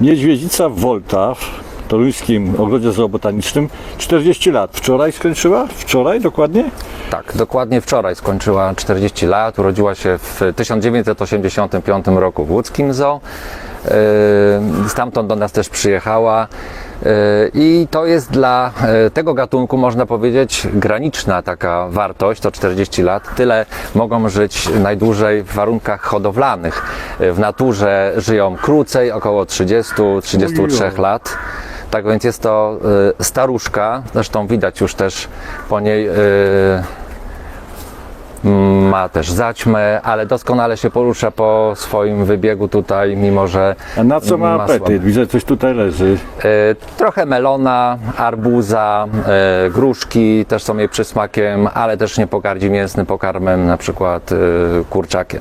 Niedźwiedzica Volta w Toruńskim Ogrodzie Zoobotanicznym 40 lat. Wczoraj skończyła? Wczoraj dokładnie? Tak, dokładnie wczoraj skończyła 40 lat. Urodziła się w 1985 roku w łódzkim zoo. Yy, Stamtąd do nas też przyjechała. Yy, I to jest dla yy, tego gatunku, można powiedzieć, graniczna taka wartość, to 40 lat. Tyle mogą żyć najdłużej w warunkach hodowlanych. W naturze żyją krócej, około 30-33 Ojoj. lat. Tak więc jest to staruszka, zresztą widać już też po niej. Ma też zaćmę, ale doskonale się porusza po swoim wybiegu tutaj, mimo że A na co ma apetyt? Widzę, coś tutaj leży. E, Trochę melona, arbuza, e, gruszki też są jej przysmakiem, ale też nie pogardzi mięsnym pokarmem, na przykład e, kurczakiem.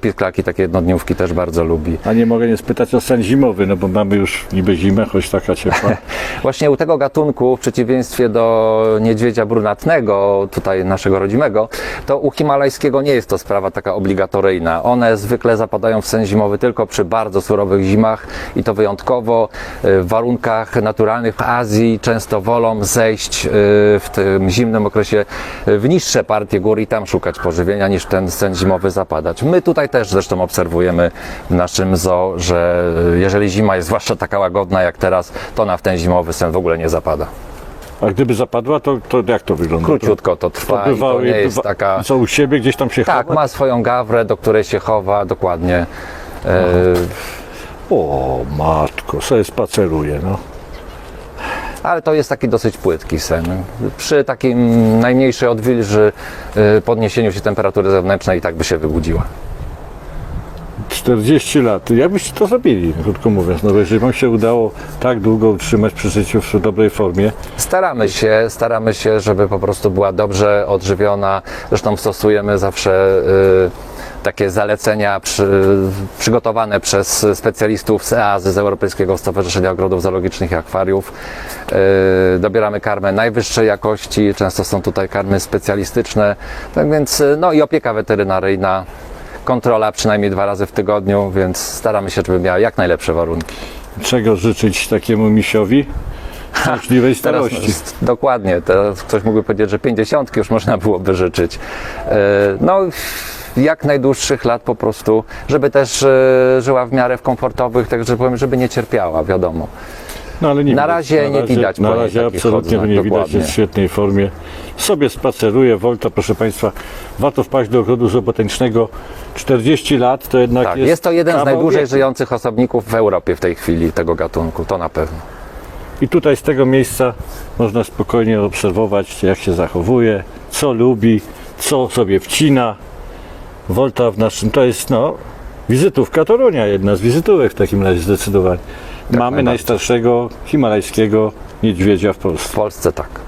Pisklaki, takie jednodniówki też bardzo lubi. A nie mogę nie spytać o sen zimowy, no bo mamy już niby zimę, choć taka ciepła. Właśnie u tego gatunku, w przeciwieństwie do niedźwiedzia brunatnego, tutaj naszego rodzimego, to u himalajskiego nie jest to sprawa taka obligatoryjna. One zwykle zapadają w sen zimowy tylko przy bardzo surowych zimach i to wyjątkowo y, w warunkach naturalnych w Azji często wolą zejść y, w tym zimnym okresie y, w niższe partie gór i tam szukać pożywienia niż ten sen zimowy zapadać. My tutaj też zresztą obserwujemy w naszym zoo, że jeżeli zima jest zwłaszcza taka łagodna jak teraz, to na w ten zimowy sen w ogóle nie zapada. A gdyby zapadła, to, to jak to wygląda? Króciutko to To trwa i to nie jest dwa- taka... Co u siebie gdzieś tam się Tak, chowa? ma swoją gawrę, do której się chowa dokładnie. E, O matko, sobie spaceruje, no. ale to jest taki dosyć płytki sen. Przy takim najmniejszej odwilży, e, podniesieniu się temperatury zewnętrznej i tak by się wybudziła. 40 lat. Jak byście to zrobili, krótko mówiąc? No bo jeżeli wam się udało tak długo utrzymać przy życiu w dobrej formie, Staramy się, staramy się, żeby po prostu była dobrze odżywiona. Zresztą stosujemy zawsze y, takie zalecenia przy, przygotowane przez specjalistów z EAZY, z Europejskiego Stowarzyszenia Ogrodów Zoologicznych i Akwariów. Y, dobieramy karmę najwyższej jakości, często są tutaj karmy specjalistyczne, tak więc y, no i opieka weterynaryjna. Kontrola przynajmniej dwa razy w tygodniu, więc staramy się, żeby miała jak najlepsze warunki. czego życzyć takiemu misiowi? Teraz, starości. dokładnie, teraz ktoś mógłby powiedzieć, że 50 już można byłoby życzyć. E, No, jak najdłuższych lat po prostu, żeby też e, żyła w miarę w komfortowych, także powiem, żeby nie cierpiała, wiadomo. No, ale nie Na widać. razie nie widać Na razie absolutnie odznak, nie widać, dokładnie. jest w świetnej formie. Sobie spaceruje, Volta, proszę Państwa, warto wpaść do ogrodu zoobotanicznego. 40 lat to jednak Tak, jest jest to jeden z najdłużej wieku. żyjących osobników w Europie w tej chwili tego gatunku, to na pewno. I tutaj z tego miejsca można spokojnie obserwować, jak się zachowuje, co lubi, co sobie wcina. Volta w naszym, to jest no, wizytówka Torunia, jedna z wizytówek w takim razie zdecydowanie. Mamy najbardziej. najstarszego himalajskiego niedźwiedzia w Polsce. W Polsce tak.